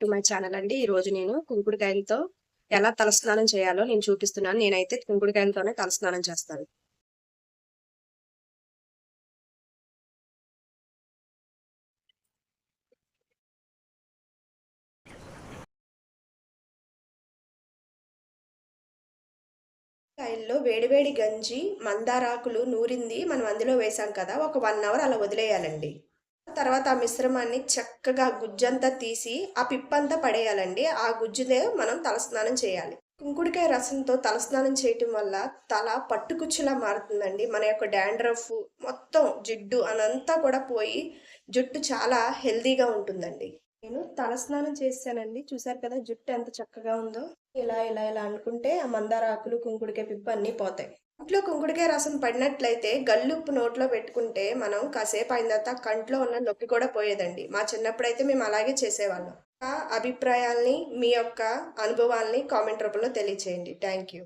To my channel అండి. ఈ రోజు నేను కుంకుడుకాయలతో ఎలా తలస్నానం చేయాలో నేను చూపిస్తున్నాను. నేనైతే కుంకుడుకాయలతోనే తలస్నానం చేస్తాను. కాయల్లో వేడివేడి గంజి మందారాకులు నూరింది మనం అందులో వేసాం కదా ఒక వన్ అవర్ అలా వదిలేయాలండి. తర్వాత ఆ మిశ్రమాన్ని చక్కగా గుజ్జంతా తీసి ఆ పిప్పంతా పడేయాలండి. ఆ గుజ్జుదే మనం తలస్నానం చేయాలి. కుంకుడికాయ రసంతో తలస్నానం చేయటం వల్ల తల పట్టుకుచ్చులా మారుతుందండి. మన యొక్క డాండ్రఫ్ మొత్తం జిడ్డు అనంతా కూడా పోయి జుట్టు చాలా హెల్దీగా ఉంటుందండి. నేను తలస్నానం చేశానండి. చూసారు కదా జుట్టు ఎంత చక్కగా ఉందో. ఇలా ఇలా ఇలా అనుకుంటే ఆ మందార ఆకులు కుంకుడికాయ పిప్ప అన్నీ పోతాయి. ఇంట్లో కుంకుడికాయ రసం పడినట్లయితే గల్లుప్పు నోట్లో పెట్టుకుంటే మనం కాసేపు అయిన తర్వాత కంట్లో ఉన్న నొప్పి కూడా పోయేదండి. మా చిన్నప్పుడైతే మేము అలాగే చేసేవాళ్ళం. ఆ అభిప్రాయాల్ని మీ యొక్క అనుభవాల్ని కామెంట్ రూపంలో తెలియచేయండి. Thank you.